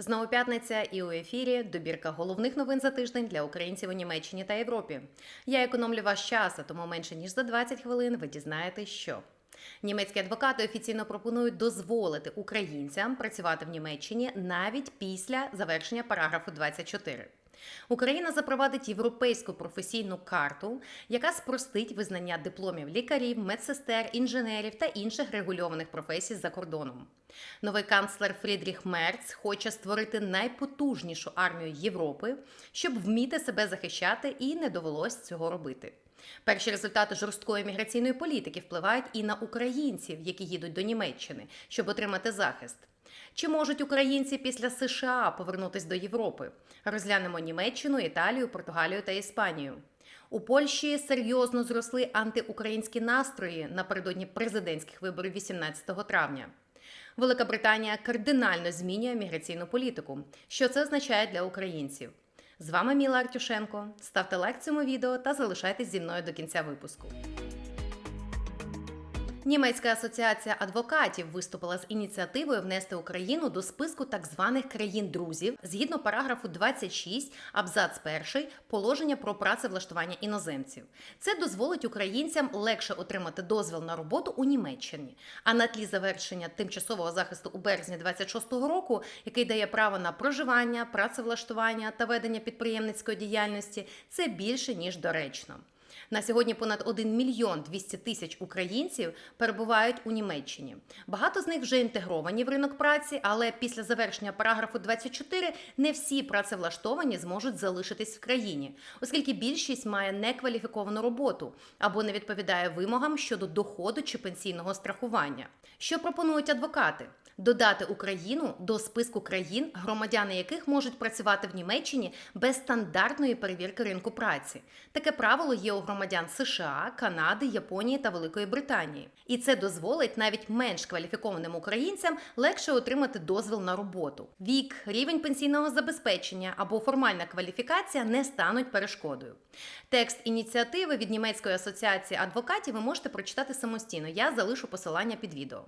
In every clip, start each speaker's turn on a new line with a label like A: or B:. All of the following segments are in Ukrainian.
A: Знову п'ятниця і у ефірі добірка головних новин за тиждень для українців у Німеччині та Європі. Я економлю ваш час, а тому менше ніж за 20 хвилин ви дізнаєтесь, що. Німецькі адвокати офіційно пропонують дозволити українцям працювати в Німеччині навіть після завершення параграфу 24. Україна запровадить європейську професійну карту, яка спростить визнання дипломів лікарів, медсестер, інженерів та інших регульованих професій за кордоном. Новий канцлер Фрідріх Мерц хоче створити найпотужнішу армію Європи, щоб вміти себе захищати і не довелось цього робити. Перші результати жорсткої міграційної політики впливають і на українців, які їдуть до Німеччини, щоб отримати захист. Чи можуть українці після США повернутися до Європи? Розглянемо Німеччину, Італію, Португалію та Іспанію. У Польщі серйозно зросли антиукраїнські настрої напередодні президентських виборів 18 травня. Велика Британія кардинально змінює міграційну політику. Що це означає для українців? З вами Міла Артюшенко. Ставте лайк цьому відео та залишайтесь зі мною до кінця випуску. Німецька асоціація адвокатів виступила з ініціативою внести Україну до списку так званих країн-друзів згідно параграфу 26 абзац 1 положення про працевлаштування іноземців. Це дозволить українцям легше отримати дозвіл на роботу у Німеччині. А на тлі завершення тимчасового захисту у березні 26-го року, який дає право на проживання, працевлаштування та ведення підприємницької діяльності, це більше ніж доречно. На сьогодні понад 1 мільйон 200 тисяч українців перебувають у Німеччині. Багато з них вже інтегровані в ринок праці, але після завершення параграфу 24 не всі працевлаштовані зможуть залишитись в країні, оскільки більшість має некваліфіковану роботу або не відповідає вимогам щодо доходу чи пенсійного страхування. Що пропонують адвокати? Додати Україну до списку країн, громадяни яких можуть працювати в Німеччині без стандартної перевірки ринку праці. Таке правило є у громадян США, Канади, Японії та Великої Британії. І це дозволить навіть менш кваліфікованим українцям легше отримати дозвіл на роботу. Вік, рівень пенсійного забезпечення або формальна кваліфікація не стануть перешкодою. Текст ініціативи від німецької асоціації адвокатів ви можете прочитати самостійно. Я залишу посилання під відео.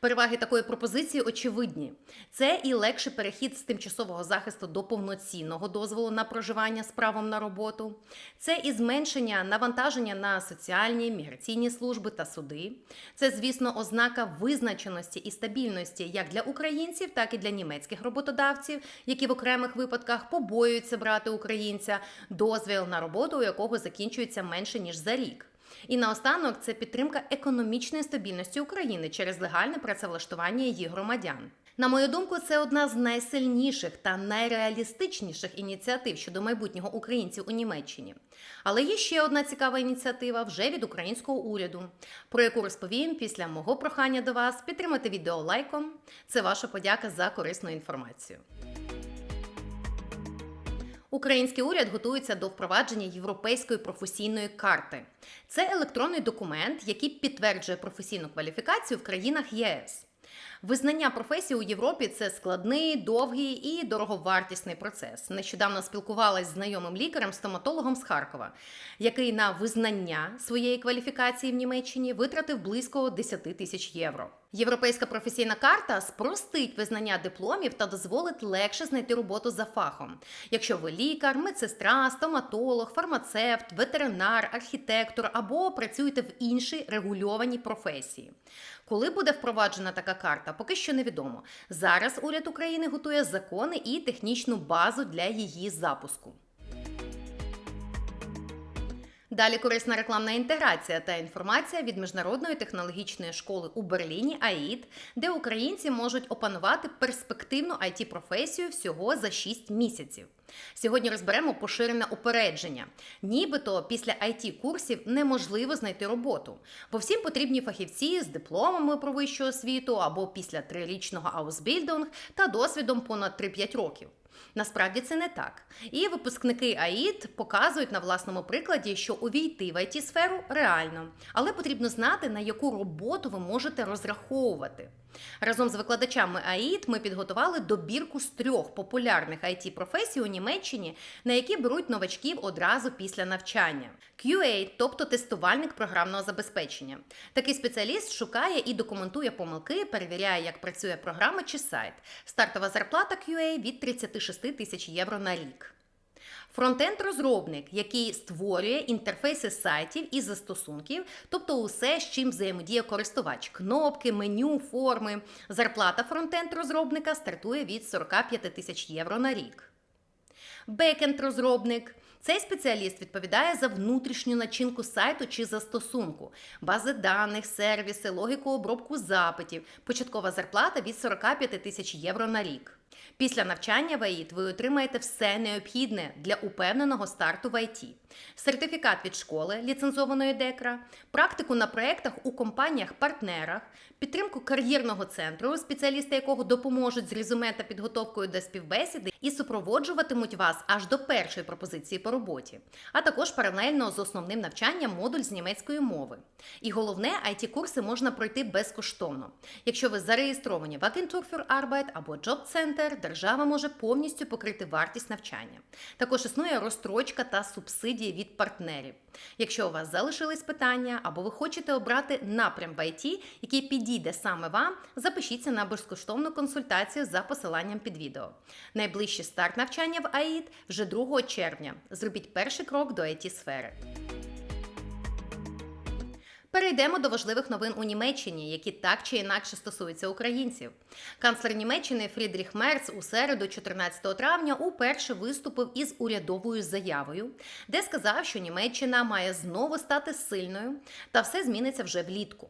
A: Переваги такої пропозиції очевидні: це і легший перехід з тимчасового захисту до повноцінного дозволу на проживання з правом на роботу, це і зменшення навантаження на соціальні міграційні служби та суди. Це, звісно, ознака визначеності і стабільності як для українців, так і для німецьких роботодавців, які в окремих випадках побоюються брати українця дозвіл на роботу, у якого закінчується менше ніж за рік. І наостанок це підтримка економічної стабільності України через легальне працевлаштування її громадян. На мою думку, це одна з найсильніших та найреалістичніших ініціатив щодо майбутнього українців у Німеччині. Але є ще одна цікава ініціатива вже від українського уряду, про яку розповім після мого прохання до вас підтримати відео лайком. Це ваша подяка за корисну інформацію. Український уряд готується до впровадження європейської професійної карти. Це електронний документ, який підтверджує професійну кваліфікацію в країнах ЄС. Визнання професії у Європі це складний, довгий і дороговартісний процес. Нещодавно спілкувалась з знайомим лікарем, стоматологом з Харкова, який на визнання своєї кваліфікації в Німеччині витратив близько 10 тисяч євро. Європейська професійна карта спростить визнання дипломів та дозволить легше знайти роботу за фахом. Якщо ви лікар, медсестра, стоматолог, фармацевт, ветеринар, архітектор або працюєте в іншій регульованій професії. Коли буде впроваджена така карта, поки що невідомо. Зараз уряд України готує закони і технічну базу для її запуску. Далі корисна рекламна інтеграція та інформація від міжнародної технологічної школи у Берліні АІД, де українці можуть опанувати перспективну it професію всього за 6 місяців. Сьогодні розберемо поширене упередження. Нібито після it курсів неможливо знайти роботу, бо всім потрібні фахівці з дипломами про вищу освіту або після трирічного аусбільдинг та досвідом понад 3-5 років. Насправді це не так. І випускники АІД показують на власному прикладі, що увійти в it сферу реально, але потрібно знати, на яку роботу ви можете розраховувати. Разом з викладачами АІД ми підготували добірку з трьох популярних it професій у Німеччині, на які беруть новачків одразу після навчання. QA, тобто тестувальник програмного забезпечення. Такий спеціаліст шукає і документує помилки, перевіряє, як працює програма чи сайт. Стартова зарплата QA від 36 тисяч євро на рік. Фронтенд-розробник, який створює інтерфейси сайтів і застосунків, тобто усе, з чим взаємодіє користувач: кнопки, меню, форми. Зарплата фронтенд-розробника стартує від 45 тисяч євро на рік. Бекенд-розробник. Цей спеціаліст відповідає за внутрішню начинку сайту чи застосунку, бази даних, сервіси, логіку обробку запитів, початкова зарплата від 45 тисяч євро на рік. Після навчання в АІТ ви отримаєте все необхідне для упевненого старту в ІТ. сертифікат від школи ліцензованої декра, практику на проєктах у компаніях-партнерах, підтримку кар'єрного центру, спеціалісти якого допоможуть з резюме та підготовкою до співбесіди і супроводжуватимуть вас аж до першої пропозиції по роботі, а також паралельно з основним навчанням модуль з німецької мови. І головне, it курси можна пройти безкоштовно. Якщо ви зареєстровані в Agentur für Arbeit або Job Center, держава може повністю покрити вартість навчання. Також існує розстрочка та субсидії від партнерів. Якщо у вас залишились питання або ви хочете обрати напрям в IT, який підійде саме вам, запишіться на безкоштовну консультацію за посиланням під відео. Найближчий старт навчання в АІД вже 2 червня. Зробіть перший крок до it сфери Перейдемо до важливих новин у Німеччині, які так чи інакше стосуються українців. Канцлер Німеччини Фрідріх Мерц у середу, 14 травня, уперше виступив із урядовою заявою, де сказав, що Німеччина має знову стати сильною, та все зміниться вже влітку.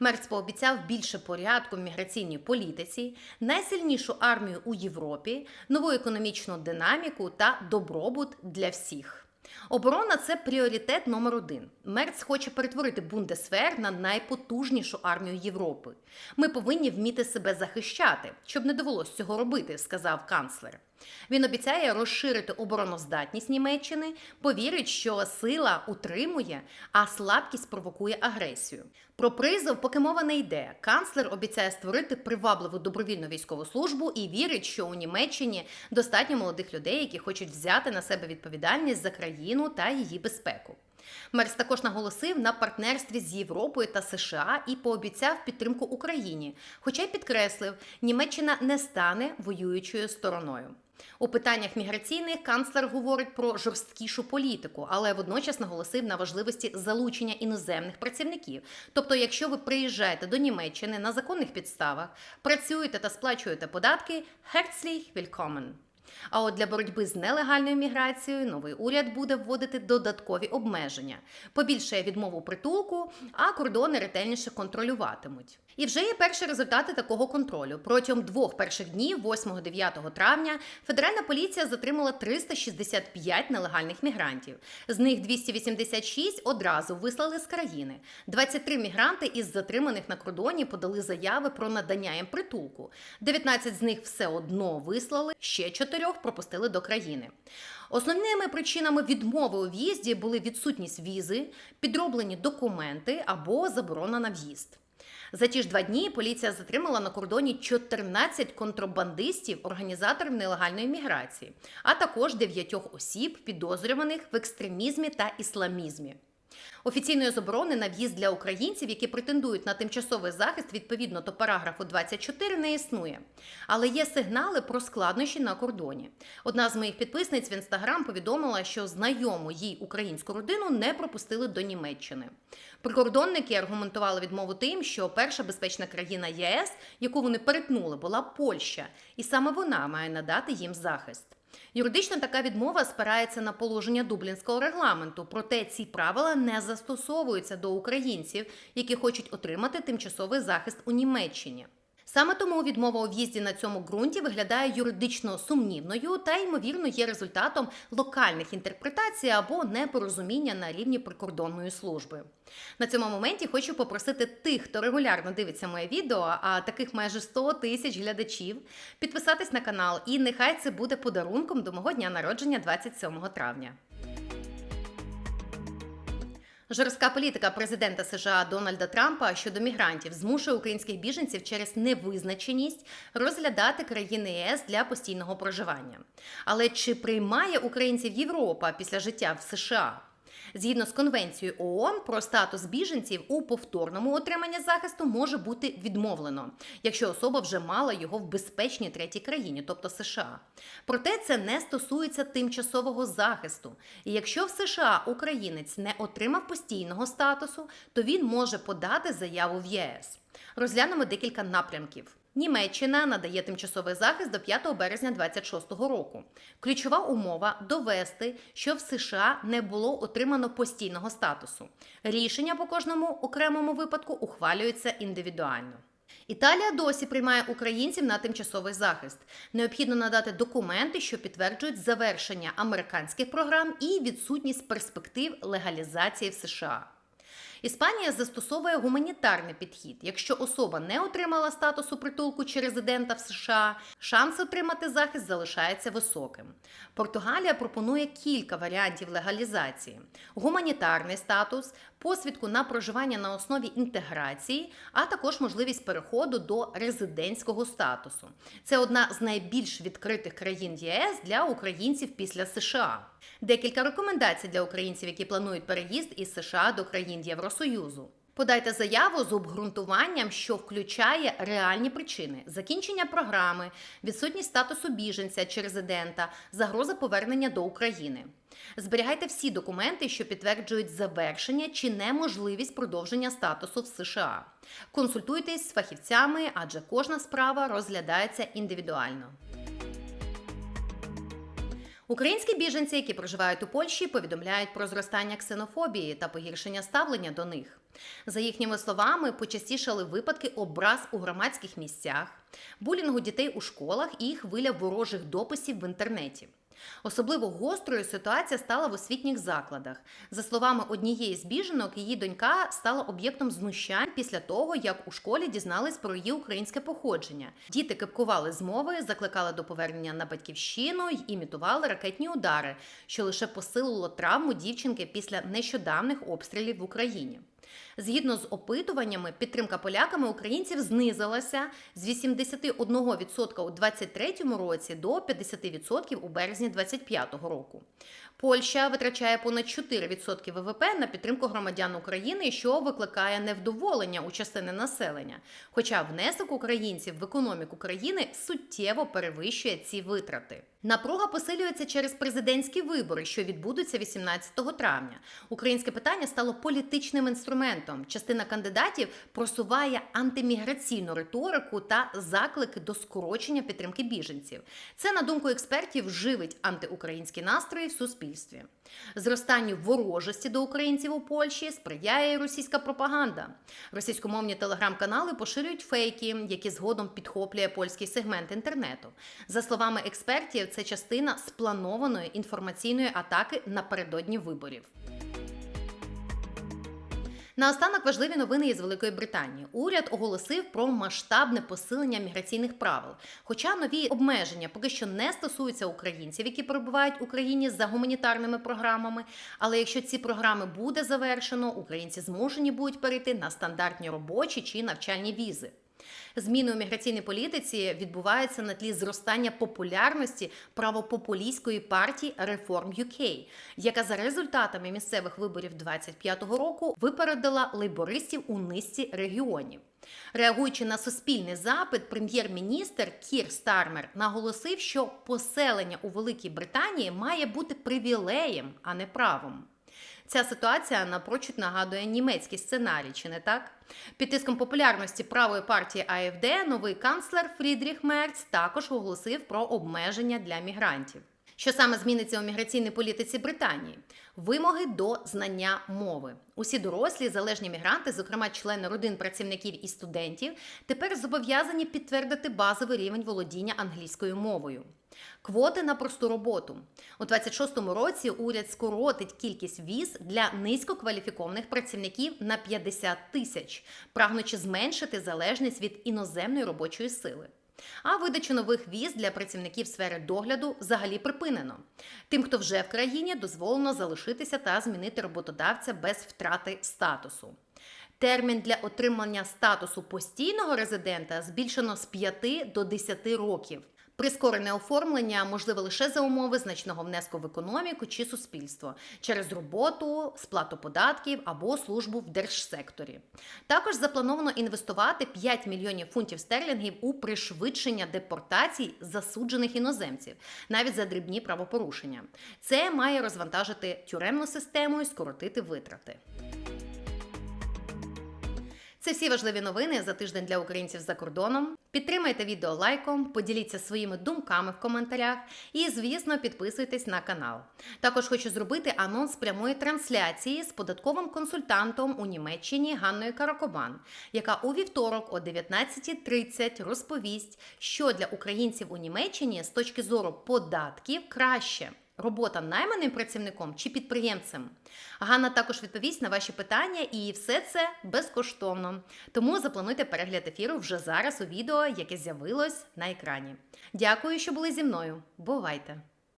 A: Мерц пообіцяв більше порядку в міграційній політиці, найсильнішу армію у Європі, нову економічну динаміку та добробут для всіх. Оборона це пріоритет номер один. Мерц хоче перетворити Бундесвер на найпотужнішу армію Європи. Ми повинні вміти себе захищати, щоб не довелось цього робити, сказав канцлер. Він обіцяє розширити обороноздатність Німеччини, повірить, що сила утримує, а слабкість провокує агресію. Про призов поки мова не йде. Канцлер обіцяє створити привабливу добровільну військову службу і вірить, що у Німеччині достатньо молодих людей, які хочуть взяти на себе відповідальність за країну та її безпеку. Мерс також наголосив на партнерстві з Європою та США і пообіцяв підтримку Україні, хоча й підкреслив, Німеччина не стане воюючою стороною. У питаннях міграційних канцлер говорить про жорсткішу політику, але водночас наголосив на важливості залучення іноземних працівників. Тобто, якщо ви приїжджаєте до Німеччини на законних підставах, працюєте та сплачуєте податки, herzlich willkommen! А от для боротьби з нелегальною міграцією новий уряд буде вводити додаткові обмеження, побільшає відмову притулку, а кордони ретельніше контролюватимуть. І вже є перші результати такого контролю. Протягом двох перших днів, 8-9 травня, федеральна поліція затримала 365 нелегальних мігрантів. З них 286 одразу вислали з країни. 23 мігранти із затриманих на кордоні подали заяви про надання їм притулку. 19 з них все одно вислали, ще 4 пропустили до країни. Основними причинами відмови у в'їзді були відсутність візи, підроблені документи або заборона на в'їзд. За ті ж два дні поліція затримала на кордоні 14 контрабандистів, організаторів нелегальної міграції, а також дев'ятьох осіб, підозрюваних в екстремізмі та ісламізмі. Офіційної заборони на в'їзд для українців, які претендують на тимчасовий захист відповідно до параграфу 24, не існує. Але є сигнали про складнощі на кордоні. Одна з моїх підписниць в інстаграм повідомила, що знайому їй українську родину не пропустили до Німеччини. Прикордонники аргументували відмову тим, що перша безпечна країна ЄС, яку вони перетнули, була Польща, і саме вона має надати їм захист. Юридично така відмова спирається на положення дублінського регламенту, проте ці правила не застосовуються до українців, які хочуть отримати тимчасовий захист у Німеччині. Саме тому відмова у в'їзді на цьому ґрунті виглядає юридично сумнівною та, ймовірно, є результатом локальних інтерпретацій або непорозуміння на рівні прикордонної служби. На цьому моменті хочу попросити тих, хто регулярно дивиться моє відео, а таких майже 100 тисяч глядачів, підписатись на канал, і нехай це буде подарунком до мого дня народження 27 травня. Жорстка політика президента США Дональда Трампа щодо мігрантів змушує українських біженців через невизначеність розглядати країни ЄС для постійного проживання. Але чи приймає українців Європа після життя в США? Згідно з конвенцією ООН про статус біженців у повторному отриманні захисту може бути відмовлено, якщо особа вже мала його в безпечній третій країні, тобто США. Проте це не стосується тимчасового захисту. І якщо в США українець не отримав постійного статусу, то він може подати заяву в ЄС. Розглянемо декілька напрямків. Німеччина надає тимчасовий захист до 5 березня 2026 року. Ключова умова довести, що в США не було отримано постійного статусу. Рішення по кожному окремому випадку ухвалюється індивідуально. Італія досі приймає українців на тимчасовий захист. Необхідно надати документи, що підтверджують завершення американських програм і відсутність перспектив легалізації в США. Іспанія застосовує гуманітарний підхід. Якщо особа не отримала статусу притулку чи резидента в США, шанс отримати захист залишається високим. Португалія пропонує кілька варіантів легалізації: гуманітарний статус, посвідку на проживання на основі інтеграції, а також можливість переходу до резидентського статусу. Це одна з найбільш відкритих країн ЄС для українців після США. Декілька рекомендацій для українців, які планують переїзд із США до країн Євросоюзу. Подайте заяву з обґрунтуванням, що включає реальні причини: закінчення програми, відсутність статусу біженця чи резидента, загроза повернення до України. Зберігайте всі документи, що підтверджують завершення чи неможливість продовження статусу в США. Консультуйтесь з фахівцями, адже кожна справа розглядається індивідуально. Українські біженці, які проживають у Польщі, повідомляють про зростання ксенофобії та погіршення ставлення до них. За їхніми словами, почастішали випадки образ у громадських місцях, булінгу дітей у школах і хвиля ворожих дописів в інтернеті. Особливо гострою ситуація стала в освітніх закладах. За словами однієї з біженок, її донька стала об'єктом знущань після того, як у школі дізнались про її українське походження. Діти кипкували з мови, закликали до повернення на батьківщину й імітували ракетні удари, що лише посилило травму дівчинки після нещодавних обстрілів в Україні. Згідно з опитуваннями, підтримка поляками українців знизилася з 81% у 2023 році до 50% у березні 2025 року. Польща витрачає понад 4% ВВП на підтримку громадян України, що викликає невдоволення у частини населення. Хоча внесок українців в економіку країни суттєво перевищує ці витрати. Напруга посилюється через президентські вибори, що відбудуться 18 травня. Українське питання стало політичним інструментом. Частина кандидатів просуває антиміграційну риторику та заклики до скорочення підтримки біженців. Це, на думку експертів, живить антиукраїнські настрої в суспільстві. Зростанню ворожості до українців у Польщі сприяє російська пропаганда. Російськомовні телеграм-канали поширюють фейки, які згодом підхоплює польський сегмент інтернету. За словами експертів, це частина спланованої інформаційної атаки напередодні виборів. Наостанок важливі новини із Великої Британії. Уряд оголосив про масштабне посилення міграційних правил. Хоча нові обмеження поки що не стосуються українців, які перебувають в Україні за гуманітарними програмами. Але якщо ці програми буде завершено, українці змушені будуть перейти на стандартні робочі чи навчальні візи. Зміни у міграційній політиці відбуваються на тлі зростання популярності правопопулістської партії Reform UK, яка за результатами місцевих виборів 25-го року випередила лейбористів у низці регіонів. Реагуючи на суспільний запит, прем'єр-міністр Кір Стармер наголосив, що поселення у Великій Британії має бути привілеєм, а не правом. Ця ситуація напрочуд нагадує німецький сценарій, чи не так? Під тиском популярності правої партії АФД новий канцлер Фрідріх Мерц також оголосив про обмеження для мігрантів. Що саме зміниться у міграційній політиці Британії? Вимоги до знання мови. Усі дорослі залежні мігранти, зокрема члени родин працівників і студентів, тепер зобов'язані підтвердити базовий рівень володіння англійською мовою. Квоти на просту роботу у 26-му році. Уряд скоротить кількість віз для низькокваліфікованих працівників на 50 тисяч, прагнучи зменшити залежність від іноземної робочої сили. А видачу нових віз для працівників сфери догляду взагалі припинено. Тим, хто вже в країні, дозволено залишитися та змінити роботодавця без втрати статусу. Термін для отримання статусу постійного резидента збільшено з 5 до 10 років. Прискорене оформлення можливе лише за умови значного внеску в економіку чи суспільство через роботу, сплату податків або службу в держсекторі. Також заплановано інвестувати 5 мільйонів фунтів стерлінгів у пришвидшення депортацій засуджених іноземців, навіть за дрібні правопорушення. Це має розвантажити тюремну систему і скоротити витрати. Це всі важливі новини за тиждень для українців за кордоном. Підтримайте відео лайком, поділіться своїми думками в коментарях і, звісно, підписуйтесь на канал. Також хочу зробити анонс прямої трансляції з податковим консультантом у Німеччині Ганною Каракобан, яка у вівторок о 19.30 розповість, що для українців у Німеччині з точки зору податків краще. Робота найманим працівником чи підприємцем. Ганна також відповість на ваші питання, і все це безкоштовно. Тому заплануйте перегляд ефіру вже зараз у відео, яке з'явилось на екрані. Дякую, що були зі мною. Бувайте!